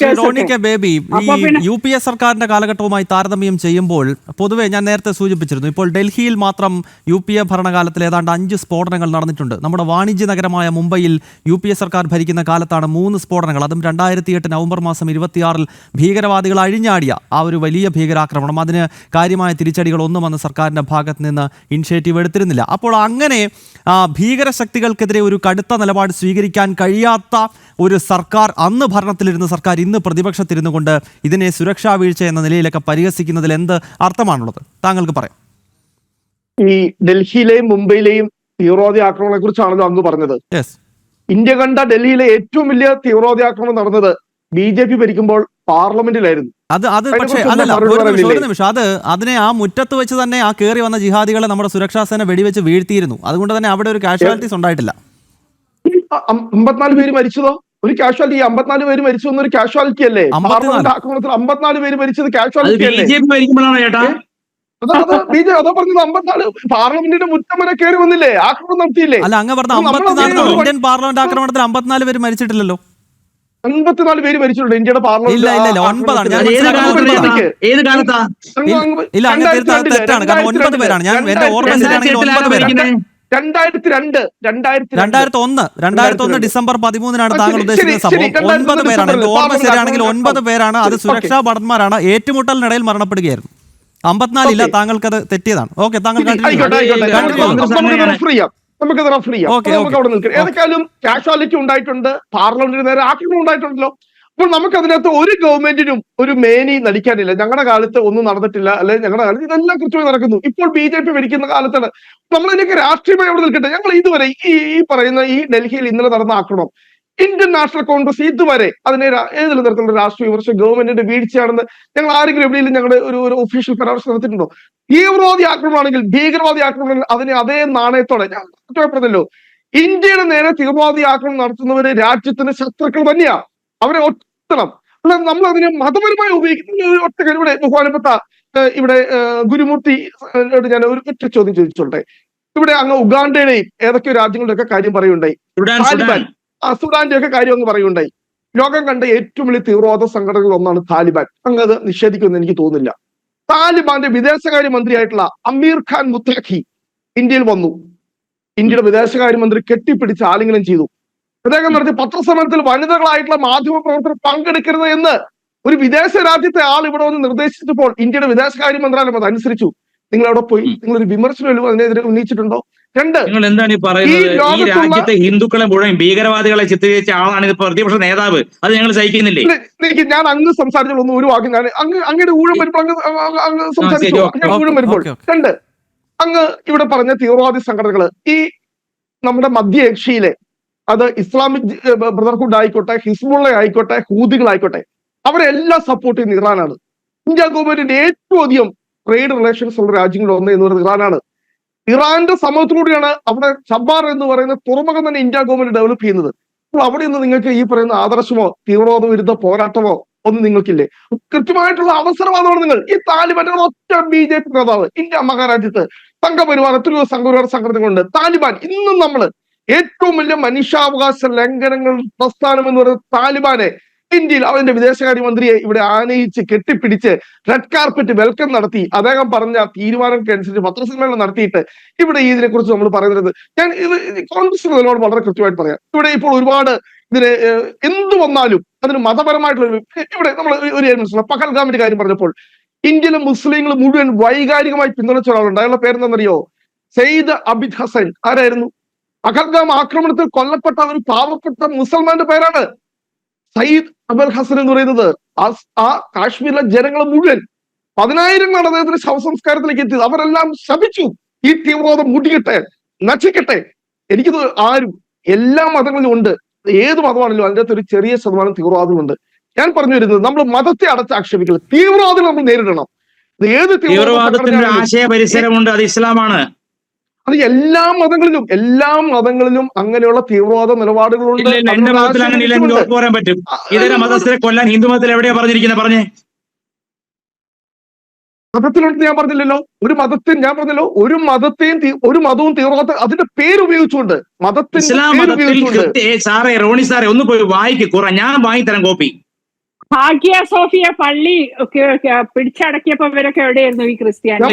കേസൊക്കെ. ബേബി ഈ U P A സർക്കാരിന്റെ കാലഘട്ടവുമായി താരതമ്യം ചെയ്യുമ്പോൾ പൊതുവെ ഞാൻ നേരത്തെ സൂചിപ്പിച്ചിരുന്നു ഇപ്പോൾ ഡൽഹിയിൽ മാത്രം യു പി എ ഭരണകാലത്തിൽ ഏതാണ്ട് അഞ്ച് സ്ഫോടനങ്ങൾ നടന്നിട്ടുണ്ട്. നമ്മുടെ വാണിജ്യ നഗരമായ മുംബൈയിൽ യു പി എ സർക്കാർ ഭരിക്കുന്ന കാലത്താണ് മൂന്ന് സ്ഫോടനങ്ങൾ. അതും രണ്ടായിരത്തി എട്ട് നവംബർ മാസം ഇരുപത്തിയാറിൽ ഭീകരവാദികൾ അഴിഞ്ഞാടിയ ആ ഒരു വലിയ ഭീകരാക്രമണം. അതിന് കാര്യമായ തിരിച്ചടികളൊന്നും അന്ന് സർക്കാരിന്റെ ഭാഗത്ത് നിന്ന് ഇനിഷ്യേറ്റീവ് എടുത്തിരുന്നില്ല. അപ്പോൾ അങ്ങനെ ആ, ഭീകരശക്തികൾക്കെതിരെ ഒരു കടുത്ത നിലപാട് സ്വീകരിക്കാൻ കഴിയാത്ത ഒരു സർക്കാർ അന്ന് ഭരണത്തിലിരുന്ന സർക്കാർ ഇന്ന് പ്രതിപക്ഷത്തിരുന്നു കൊണ്ട് ഇതിനെ സുരക്ഷാ വീഴ്ച എന്ന നിലയിലൊക്കെ പരിഹസിക്കുന്നതിൽ എന്ത് അർത്ഥമാണുള്ളത്? താങ്കൾക്ക് പറയാം. ഈ ഡൽഹിയിലെയും മുംബൈയിലെയും തീവ്രവാദി ആക്രമണങ്ങളെ കുറിച്ചാണല്ലോ അങ്ങ് പറഞ്ഞത്. യെസ് ഇന്ത്യ കണ്ട ഡൽഹിയിലെ ഏറ്റവും വലിയ തീവ്രവാദി ആക്രമണം നടന്നത് ബി ജെ പി ഭരിക്കുമ്പോൾ പാർലമെന്റിലായിരുന്നു. അത് അത് പക്ഷേ അതല്ല ഒരു നിമിഷം. അത് അതിനെ ആ മുറ്റത്ത് വെച്ച് തന്നെ ആ കയറി വന്ന ജിഹാദികളെ നമ്മുടെ സുരക്ഷാ സേന വെടിവെച്ച് വീഴ്ത്തിയിരുന്നു. അതുകൊണ്ട് തന്നെ അവിടെ ഒരു കാഷ്വാലിറ്റീസ് ഉണ്ടായിട്ടില്ല. അമ്പത്തിനാല് പേര് മരിച്ചതോ? ഒരു കാഷ്വാലിറ്റി അമ്പത്തിനാല് പേര് മരിച്ചു എന്നൊരു കാഷ്വാലിറ്റി അല്ലേ. പാർലമെന്റ് ആക്രമണത്തിൽ അമ്പത്തിനാല് പേര് മരിച്ചത് കാഷ്വാലിറ്റി അല്ലേ? ബി ജെ അതോ പറഞ്ഞത് അമ്പത്തിനാല് പാർലമെന്റിന്റെ മുറ്റം വരെ കയറി വന്നില്ലേ? ആക്രമണം നടത്തിയില്ലേ? അല്ല അങ്ങ് പറഞ്ഞ അമ്പത്തിനാല് ഇന്ത്യൻ പാർലമെന്റ് ആക്രമണത്തിൽ അമ്പത്തിനാല് പേര് മരിച്ചിട്ടില്ലല്ലോ. അമ്പത്തിനാല് പേര് മരിച്ചിട്ടുണ്ട്. ഇന്ത്യയുടെ പാർലമെന്റ് രണ്ടായിരത്തി രണ്ട് രണ്ടായിരത്തി രണ്ടായിരത്തി ഒന്ന് രണ്ടായിരത്തി ഒന്ന് ഡിസംബർ പതിമൂന്നിനാണ് താങ്കൾ ഉദ്ദേശിക്കുന്ന സംഭവം. ഒൻപത് പേരാണ്. എന്റെ ഓർമ്മ ശരിയാണെങ്കിൽ ഒൻപത് പേരാണ് അത് സുരക്ഷാ ഭടന്മാരാണ് ഏറ്റുമുട്ടലിനിടയിൽ മരണപ്പെടുകയായിരുന്നു. അമ്പത്തിനാലില്ല. താങ്കൾക്കത് തെറ്റിയതാണ്. ഓക്കെ താങ്കൾ നമുക്കത് റഫർ ചെയ്യാം. നമുക്ക് അവിടെ നിൽക്കാം. ഏതൊക്കെയാലും കാഷ്വാലിറ്റി ഉണ്ടായിട്ടുണ്ട്. പാർലമെന്റിന് നേരെ ആക്രമണം ഉണ്ടായിട്ടുണ്ടല്ലോ. അപ്പോൾ നമുക്ക് അതിനകത്ത് ഒരു ഗവൺമെന്റിനും ഒരു മേനി നടിക്കാനില്ല. ഞങ്ങളുടെ കാലത്ത് ഒന്നും നടന്നിട്ടില്ല. അല്ലെങ്കിൽ ഞങ്ങളുടെ കാലത്ത് ഇതെല്ലാം കൃത്യമായി നടക്കുന്നു. ഇപ്പോൾ ബി ജെ പി ഭരിക്കുന്ന കാലത്താണ്. നമ്മൾ ഇതിനൊക്കെ രാഷ്ട്രീയമായി അവിടെ നിൽക്കട്ടെ. ഞങ്ങൾ ഇതുവരെ ഈ ഈ പറയുന്ന ഈ ഡൽഹിയിൽ ഇന്നലെ നടന്ന ആക്രമണം ഇന്ത്യൻ നാഷണൽ കോൺഗ്രസ് ഇതുവരെ അതിനെ ഏതെങ്കിലും തരത്തിലുള്ള രാഷ്ട്രീയ വിമർശനം ഗവൺമെന്റിന്റെ വീഴ്ചയാണെന്ന് ഞങ്ങൾ ആരെങ്കിലും എവിടെയെങ്കിലും ഞങ്ങളുടെ ഒരു ഒരു ഒഫീഷ്യൽ പരാമർശം നടത്തിയിട്ടുണ്ടോ? തീവ്രവാദി ആക്രമണമാണെങ്കിൽ ഭീകരവാദി ആക്രമണമാണെങ്കിൽ അതിനെ അതേ നാണയത്തോടെ ഞാൻ കുറ്റപ്പെടുന്നല്ലോ ഇന്ത്യയുടെ നേരെ തീവ്രവാദി ആക്രമണം നടത്തുന്നവര് രാജ്യത്തിന്റെ ശത്രുക്കൾ തന്നെയാ. അവരെ ഒത്തണം അല്ല നമ്മൾ അതിനെ മതപരമായി ഉപയോഗിക്കുന്ന ഒറ്റ ഇവിടെ ബഹുമാനപ്പെട്ട ഇവിടെ ഗുരുമൂർത്തി ഞാൻ ഒരു ഒറ്റ ചോദ്യം ചോദിച്ചോട്ടെ? ഇവിടെ അങ്ങ് ഉഗാണ്ടയുടെയും ഏതൊക്കെ രാജ്യങ്ങളുടെയൊക്കെ കാര്യം പറയുണ്ടായി താലിബാൻ. ആ സുഡാന്റെ ഒക്കെ കാര്യം അങ്ങ് പറയുണ്ടായി ലോകം കണ്ട ഏറ്റവും വലിയ തീവ്രവാദ സംഘടനകളിൽ ഒന്നാണ് താലിബാൻ. അങ്ങ് അത് നിഷേധിക്കുമെന്ന് എനിക്ക് തോന്നുന്നില്ല. താലിബാന്റെ വിദേശകാര്യ മന്ത്രിയായിട്ടുള്ള അമീർ ഖാൻ മുത്തഖി ഇന്ത്യയിൽ വന്നു. ഇന്ത്യയുടെ വിദേശകാര്യമന്ത്രി കെട്ടിപ്പിടിച്ച് ആലിംഗനം ചെയ്തു. അദ്ദേഹം നടത്തിയ പത്രസമ്മേളനത്തിൽ വനിതകളായിട്ടുള്ള മാധ്യമ പ്രവർത്തകർ പങ്കെടുക്കരുത് എന്ന് ഒരു വിദേശ രാജ്യത്തെ ആൾ ഇവിടെ വന്ന് നിർദ്ദേശിച്ചപ്പോൾ ഇന്ത്യയുടെ വിദേശകാര്യ മന്ത്രാലയം അത് അനുസരിച്ചു. നിങ്ങൾ അവിടെ പോയി നിങ്ങൾ ഒരു വിമർശനം വല്ലതും അതിനെതിരെ ഉന്നയിച്ചിട്ടുണ്ടോ? രണ്ട് നിങ്ങൾ എന്താണ് ഈ പറയുന്നത്? ഈ രാജ്യത്തെ ഹിന്ദുക്കളെ മുഴുവൻ ഭീകരവാദികളെ ചിത്രീകരിച്ച ആളാണ് ഇത് പ്രതിപക്ഷ നേതാവ്. അത് ഞങ്ങൾ സഹിക്കുന്നില്ലേ? എനിക്ക് ഞാൻ അങ്ങ് ഒന്ന് ഒരു വാക്ക് ഞാൻ അങ്ങ് അങ്ങയുടെ ഊഴം വരുമ്പോൾ അങ്ങ് സംസാരിച്ചു ഊഴം വരുമ്പോൾ. രണ്ട് അങ്ങ് ഇവിടെ പറഞ്ഞ തീവ്രവാദി സംഘടനകൾ ഈ നമ്മുടെ മധ്യ ഏഷ്യയിലെ അത് ഇസ്ലാമിക് ബ്രദർഹുഡ് ആയിക്കോട്ടെ ഹിസ്ബുള്ള ആയിക്കോട്ടെ ഹൂദികളായിക്കോട്ടെ അവരെല്ലാം സപ്പോർട്ട് ചെയ്യുന്ന ഇറാനാണ്. ഇന്ത്യ ഗവൺമെന്റിന്റെ ഏറ്റവും അധികം ട്രേഡ് റിലേഷൻസ് ഉള്ള രാജ്യങ്ങളിൽ ഒന്ന് എന്ന് പറയുന്നത് ഇറാനാണ്. ഇറാന്റെ സമൂഹത്തിലൂടെയാണ് അവിടെ ചബ്ബാർ എന്ന് പറയുന്ന തുറമുഖം തന്നെ ഇന്ത്യ ഗവൺമെന്റ് ഡെവലപ്പ് ചെയ്യുന്നത്. അപ്പോൾ അവിടെ നിന്ന് നിങ്ങൾക്ക് ഈ പറയുന്ന ആദർശമോ തീവ്രവാദ വിരുദ്ധ പോരാട്ടമോ ഒന്നും നിങ്ങൾക്കില്ലേ? കൃത്യമായിട്ടുള്ള അവസരമാണ് നിങ്ങൾ. ഈ താലിബാൻ ഒറ്റ ബി ജെ പി നേതാവ്. ഇന്ത്യ മഹാരാജ്യത്ത് സംഘപരിവാർ എത്രയോ സംഘപരിവാർ സംഘടനകളുണ്ട്. താലിബാൻ ഇന്നും നമ്മൾ ഏറ്റവും വലിയ മനുഷ്യാവകാശ ലംഘനങ്ങൾ പ്രസ്ഥാനം എന്ന് പറയുന്നത് താലിബാനെ ഇന്ത്യയിൽ അവന്റെ വിദേശകാര്യമന്ത്രിയെ ഇവിടെ ആനയിച്ച് കെട്ടിപ്പിടിച്ച് റെഡ് കാർപ്പറ്റ് വെൽക്കം നടത്തി അദ്ദേഹം പറഞ്ഞ തീരുമാനങ്ങൾക്കനുസരിച്ച് പത്രസമ്മേളനം നടത്തിയിട്ട് ഇവിടെ ഇതിനെക്കുറിച്ച് നമ്മൾ പറയുന്നത്. ഞാൻ ഇത് കോൺഗ്രസ് നിലപാട് വളരെ കൃത്യമായിട്ട് പറയാം. ഇവിടെ ഇപ്പോൾ ഒരുപാട് ഇതിന് എന്ത് വന്നാലും അതിന് മതപരമായിട്ടുള്ള ഇവിടെ നമ്മൾ ഒരു പഹൽഗാമിന്റെ കാര്യം പറഞ്ഞപ്പോൾ ഇന്ത്യയിലെ മുസ്ലിങ്ങൾ മുഴുവൻ വൈകാരികമായി പിന്തുണച്ച ഒരാളുണ്ട് അയാളുടെ പേരെന്താണെന്നറിയോ? സെയ്ദ് അബിദ് ഹസൻ. ആരായിരുന്നു? അഖൽഗാം ആക്രമണത്തിൽ കൊല്ലപ്പെട്ട ഒരു പാവപ്പെട്ട മുസൽമാന്റെ പേരാണ് സയ്യിദ് അബൽ ഹസൻ എന്ന് പറയുന്നത്. ആ കാശ്മീരിലെ ജനങ്ങൾ മുഴുവൻ പതിനായിരങ്ങളാണ് അദ്ദേഹത്തിന്റെ ശവസംസ്കാരത്തിലേക്ക് എത്തിയത്. അവരെല്ലാം ശപിച്ചു. ഈ തീവ്രവാദം മുടിക്കട്ടെ നശിക്കട്ടെ. എനിക്കത് ആരും എല്ലാ മതങ്ങളിലും ഉണ്ട്. ഏത് മതമാണെങ്കിലും അതിന്റെ അകത്ത് ഒരു ചെറിയ ശതമാനം തീവ്രവാദമുണ്ട് ഞാൻ പറഞ്ഞു വരുന്നത് നമ്മൾ മതത്തെ അടച്ചാക്ഷേപിക്കില്ല തീവ്രവാദം നമ്മൾ നേരിടണം. ഏത് തീവ്രവാദ തീവ്രവാദത്തിന്റെ ഒരു ആശയ പരിസരമുണ്ട് അത് ഇസ്ലാമാണ്. അത് എല്ലാ മതങ്ങളിലും എല്ലാ മതങ്ങളിലും അങ്ങനെയുള്ള തീവ്രവാദ നിലപാടുകളുണ്ട്. എന്റെ മതത്തിൽ അങ്ങനെ. പറയാൻ പറ്റും. ഇതര മതസ്ഥരെ കൊല്ലാൻ ഹിന്ദു മതത്തിൽ എവിടെയാ പറഞ്ഞിരിക്കുന്നത് പറഞ്ഞേ. മതത്തിലുണ്ട് ഞാൻ പറഞ്ഞില്ലല്ലോ. ഒരു മതത്തിൽ ഞാൻ പറഞ്ഞല്ലോ ഒരു മതത്തെയും ഒരു മതവും തീവ്രവാദത്തെ അതിന്റെ പേര് ഉപയോഗിച്ചുകൊണ്ട് ഉപയോഗിച്ചുകൊണ്ട് സാറേ റോണി സാറേ ഒന്ന് പോയി വായിക്ക് കുറ ഞാൻ വാങ്ങിത്തരാം കോപ്പി. ഭാഗ്യ സോഫിയ പള്ളി പിടിച്ചടക്കിയപ്പോ ഇവരൊക്കെ എവിടെയായിരുന്നു ഈ ക്രിസ്ത്യാനി?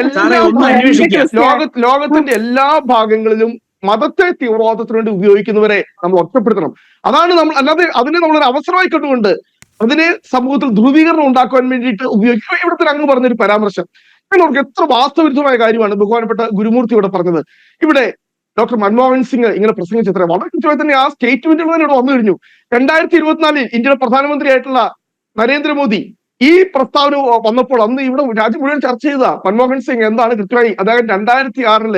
എല്ലാ ലോകത്തിന്റെ എല്ലാ ഭാഗങ്ങളിലും മതത്തെ തീവ്രവാദത്തിന് വേണ്ടി ഉപയോഗിക്കുന്നവരെ നമ്മൾ ഒറ്റപ്പെടുത്തണം. അതാണ് നമ്മൾ അല്ലാതെ അതിനെ നമ്മൾ ഒരു അവസരമായി കണ്ടുകൊണ്ട് അതിനെ സമൂഹത്തിൽ ധ്രുവീകരണം ഉണ്ടാക്കാൻ വേണ്ടിയിട്ട് ഉപയോഗിക്കുക ഇവിടുത്തെ അങ്ങ് പറഞ്ഞൊരു പരാമർശം. ഞാൻ ഓർക്കും എത്ര വാസ്തവിരുദ്ധമായ കാര്യമാണ് ബഹുമാനപ്പെട്ട ഗുരുമൂർത്തി ഇവിടെ പറഞ്ഞത്. ഇവിടെ ഡോക്ടർ മൻമോഹൻ സിംഗ് ഇങ്ങനെ പ്രസംഗിച്ചത്ര വളരെ കൃത്യമായി തന്നെ ആ സ്റ്റേറ്റ്മെന്റുകൾ തന്നെ ഇവിടെ വന്നു കഴിഞ്ഞു. രണ്ടായിരത്തി ഇരുപത്തിനാലിൽ ഇന്ത്യയുടെ പ്രധാനമന്ത്രിയായിട്ടുള്ള നരേന്ദ്രമോദി ഈ പ്രസ്താവന വന്നപ്പോൾ അന്ന് ഇവിടെ രാജ്യം മുഴുവൻ ചർച്ച ചെയ്ത മൻമോഹൻ സിംഗ് എന്താണ് കൃത്യമായി അതായത് രണ്ടായിരത്തി ആറിൽ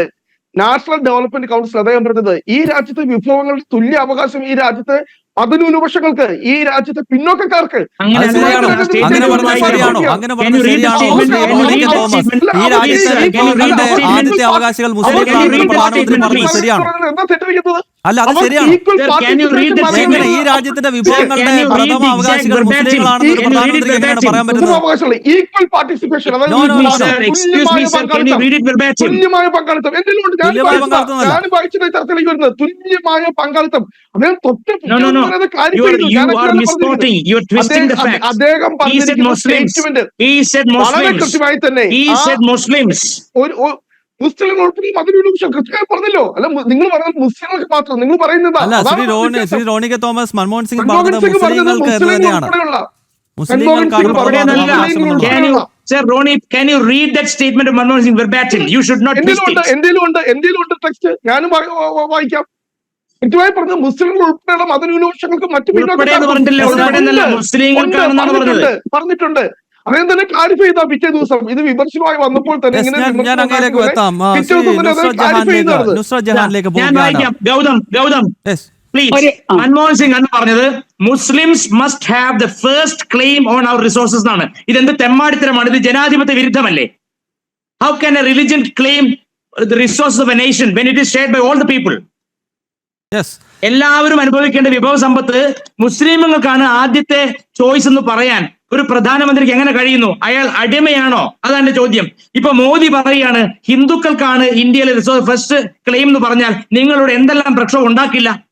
നാഷണൽ ഡെവലപ്മെന്റ് കൗൺസിൽ അദ്ദേഹം പറഞ്ഞത് ഈ രാജ്യത്തെ വിഭവങ്ങളുടെ തുല്യ അവകാശം ഈ രാജ്യത്തെ മതന്യൂനപക്ഷങ്ങൾക്ക് ഈ രാജ്യത്തെ പിന്നോക്കക്കാർക്ക് ശരിയാണോ? അല്ല, അത് ശരിയാണോ. എങ്ങനെ ഈ രാജ്യത്തിന്റെ വിഭവങ്ങളുടെ പ്രഥമ അവകാശികൾ മുസ്ലിങ്ങളാണെന്ന് ഒരു പ്രധാനമന്ത്രിക്ക് എങ്ങനെയാണ് പറയാൻ പറ്റുന്നത്? തുല്യമായ പങ്കാളിത്തം. അദ്ദേഹം തൊട്ട്. സ്റ്റേറ്റ്മെന്റ് വളരെ കൃത്യമായി തന്നെ. ഒരു ഒരു- മുസ്ലിങ്ങൾ ഉൾപ്പെടെ മതന്യൂനപക്ഷം കൃത്യമായി പറഞ്ഞല്ലോ. അല്ല നിങ്ങൾ പറഞ്ഞത് മുസ്ലിങ്ങൾക്ക് മാത്രം നിങ്ങൾ പറയുന്നത് അല്ല ശ്രീ റോണി ശ്രീ റോണി കെ തോമസ് മൻമോഹൻ സിംഗ് ടെക്സ്റ്റ് ഞാനും വായിക്കാം. കൃത്യമായി പറഞ്ഞത് മുസ്ലിങ്ങൾ ഉൾപ്പെടെയുള്ള മതന്യൂനപക്ഷങ്ങൾക്ക് മറ്റു പറഞ്ഞിട്ടുണ്ട്. അദ്ദേഹം തന്നെ ക്ലാരിഫൈ ചെയ്താ പിറ്റേ ദിവസം. ഇത് വിമർശനമായി വന്നപ്പോൾ തന്നെ ഇങ്ങനെ ഞാൻ ഞാൻ അങ്ങയിലേക്ക് ഉണ്ടാക്കുന്നത് എത്താം ഞാൻ വായിക്കാം ഗൗതം ഗൗതം. പ്ലീസ്. മൻമോഹൻ സിംഗ് എന്ന് പറഞ്ഞത് Muslims must have the first claim on our resources എന്നാണ്. ഇതെന്ത് തെമ്മാടിത്തരമാണ്? ഇത് ജനാധിപത്യ വിരുദ്ധമല്ലേ? How can a religion claim the resources of a nation when it is shared by all the people എല്ലാവരും അനുഭവിക്കേണ്ട വിഭവ സമ്പത്ത് മുസ്ലിമുകൾക്കാണ് ആദ്യത്തെ ചോയ്സ് എന്ന് പറയാൻ. ഒരു പ്രധാനമന്ത്രിക്ക് എങ്ങനെ കഴിയുന്നു? അയാൾ അടിമയാണോ? അതാണ് ചോദ്യം. ഇപ്പൊ മോദി പറയുകയാണ് ഹിന്ദുക്കൾക്കാണ് ഇന്ത്യയിലെ റിസോഴ്സ് ഫസ്റ്റ് ക്ലെയിം എന്ന് പറഞ്ഞാൽ നിങ്ങളോട് എന്തെല്ലാം പ്രക്ഷോഭം ഉണ്ടാക്കില്ല?